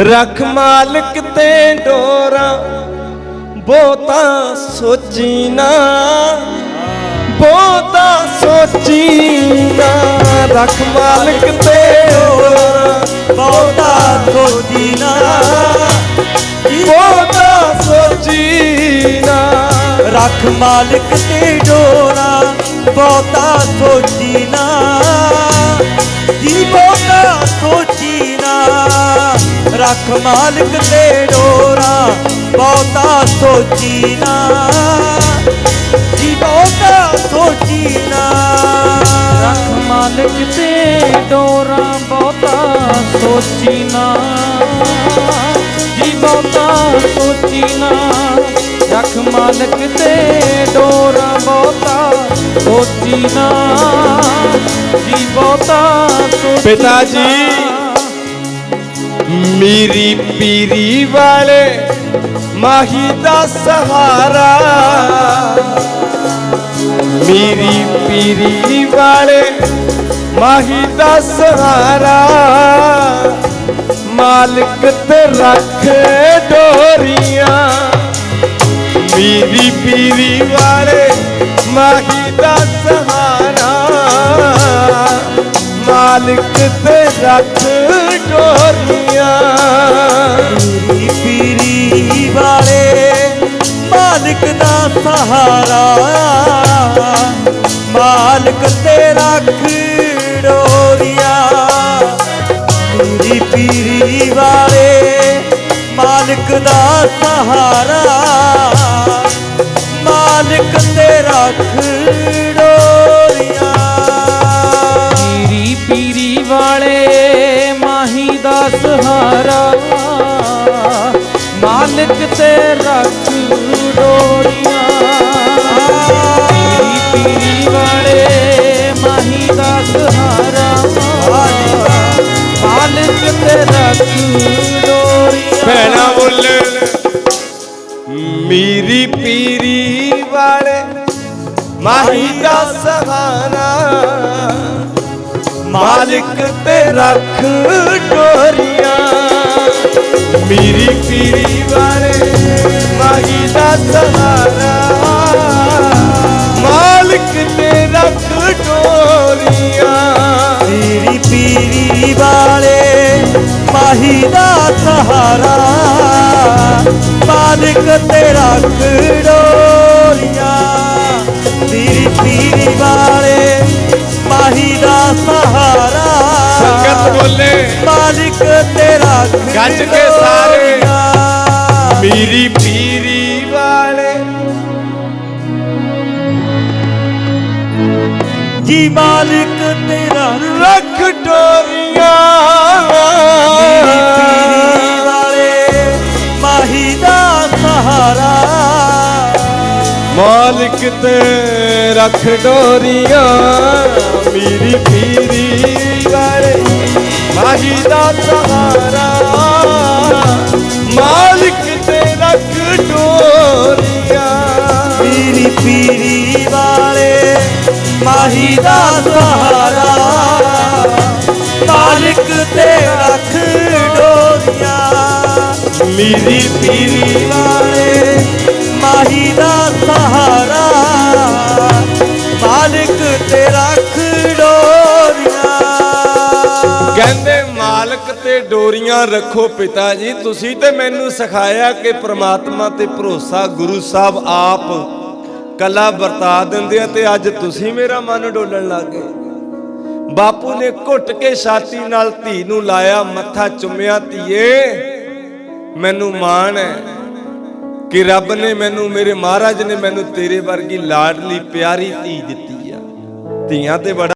ਰੱਖ ਮਾਲਕ ਤੇ ਡੋਰਾ, ਬਹੁਤਾ ਸੋਚੀ ਨਾ। ਬਹੁਤਾ ਸੋਚੀ ਨਾ। ਰੱਖ ਮਾਲਕ ਤੇ ਡੋਰਾ, ਬਹੁਤਾ ਸੋਚੀ ਨਾ। ਬਹੁਤਾ ਸੋਚੀ ਨਾ। ਰੱਖ ਮਾਲਕ ਤੇ ਡੋਰਾ, ਬਹੁਤਾ ਸੋਚੀ ਨਾ। ਰੱਖ ਮਾਲਕ ਤੇ ਡੋਰਾ ਬਹੁਤਾ ਸੋਚੀ ਨਾ। ਜੀ ਬਹੁਤਾ ਸੋਚੀ ਨਾ। ਰੱਖ ਮਾਲਕ ਤੇ ਡੋਰਾ ਬਹੁਤਾ ਸੋਚੀ ਨਾ। ਜੀ ਬਹੁਤਾ ਸੋਚੀ ਨਾ। ਰੱਖ ਮਾਲਕ ਤੇ ਡੋਰਾ ਬਹੁਤਾ ਸੋਚੀ ਨਾ। ਜੀ ਬਹੁਤਾ ਸੋਚੀ ਪਿਤਾ ਜੀ। ਮੇਰੀ ਪੀਰੀ ਵਾਲੇ ਮਾਹੀ ਦਾ ਸਹਾਰਾ। ਮੇਰੀ ਪੀਰੀ ਵਾਲੇ ਮਾਹੀ ਦਾ ਸਹਾਰਾ। ਮਾਲਕ ਤੇ ਰੱਖ ਡੋਰੀਆਂ। ਮੇਰੀ ਪੀਰੀ ਵਾਲੇ ਮਾਹੀ ਦਾ ਸਹਾਰਾ। ਮਾਲਕ ਤੇ ਰੱਖ ਡੋਰੀਆਂ ਪੀਰੀ ਪੀਰੀ ਵਾਲੇ ਮਾਲਕ ਦਾ ਸਹਾਰਾ। ਮਾਲਕ ਤੇਰਾ ਰੱਖ ਪੀਰੀ ਪੀਰੀ ਵਾਲੇ ਮਾਲਕ ਦਾ ਸਹਾਰਾ। ਮਾਲਕ ਤੇਰਾ ਰੱਖ ਮਾਲਕ ਤੇ ਰੱਖ ਡੋਰੀਆਂ ਪੀਰੀ ਪੀਰੀ ਵਾਲੇ ਮਾਹੀ ਦਾ ਸਹਾਰਾ ਮਾਲਕ ਤੇ ਰੱਖ ਡੋਰੀਆਂ ਭੈਣਾ ਬੋਲਣ ਮੇਰੀ ਪੀਰੀ ਵਾਲੇ ਮਾਹੀ ਦਾ ਸਹਾਰਾ। ਮਾਲਕ ਤੇ ਰੱਖ ਡੋਰੀ ਮਾਹੀ ਦਾ ਸਹਾਰਾ ਮਾਲਕ ਤੇ ਰੱਖ ਡੋਰੀਆਂ ਪੀਰੀ ਪੀਰੀ ਵਾਲੇ ਮਾਹੀ ਦਾ ਸਹਾਰਾ। ਸੰਗਤ ਬੋਲੇ। ਮਾਲਕ ਤੇ ਰੱਖ ਗੱਜ ਕੇ ਸਾਰੇ। ਮੇਰੀ ਪੀਰੀ ਵਾਲੇ। ਜੀ ਮਾਲਕ ਤੇਰਾ ਮਾਲਕ ਤੇ ਰੱਖ ਡੋਰੀਆਂ, ਮੇਰੀ ਪੀਰੀ ਵਾਲੇ ਮਾਹੀ ਦਾ ਸਹਾਰਾ। ਮਾਲਕ ਤੇ ਰੱਖ ਡੋਰੀਆਂ, ਮੇਰੀ ਪੀਰੀ ਵਾਲੇ ਮਾਹੀ ਦਾ ਸਹਾਰਾ। ਮਾਲਕ ਤੇ ਰੱਖ ਡੋਰੀਆਂ, ਮੇਰੀ ਪੀਰੀ ਵਾਲੇ ਮਾਹੀ ਦਾ ਸਹਾਰਾ। ਮਾਲਕ ਤੇ ਰੱਖ ਕਹਿੰਦੇ, ਮਾਲਕ ਤੇ ਡੋਰੀਆਂ ਰੱਖੋ ਪਿਤਾ ਜੀ। ਤੁਸੀਂ ਤੇ ਮੈਨੂੰ ਸਿਖਾਇਆ ਕਿ ਪ੍ਰਮਾਤਮਾ ਤੇ ਭਰੋਸਾ ਗੁਰੂ ਸਾਹਿਬ ਆਪ ਕਲਾ ਵਰਤਾ ਦਿੰਦੇ ਆ ਤੇ ਅੱਜ ਤੁਸੀਂ ਮੇਰਾ ਮਨ ਡੋਲਣ ਲੱਗ ਗਏ। ਬਾਪੂ ਨੇ ਘੁੱਟ ਕੇ ਛਾਤੀ ਨਾਲ ਧੀ ਨੂੰ ਲਾਇਆ, ਮੱਥਾ ਚੁੰਮਿਆ, ਧੀਏ, ਮੈਨੂੰ ਮਾਣ ਹੈ। ਕਿ ਰੱਬ ਨੇ ਮੈਨੂੰ, ਮੇਰੇ ਮਹਾਰਾਜ ਨੇ ਮੈਨੂੰ ਤੇਰੇ ਵਰਗੀ ਲਾਡਲੀ ਪਿਆਰੀ ਧੀ ਦਿੱਤੀ ਆ। ਧੀਆਂ ਤੇ ਬੜਾ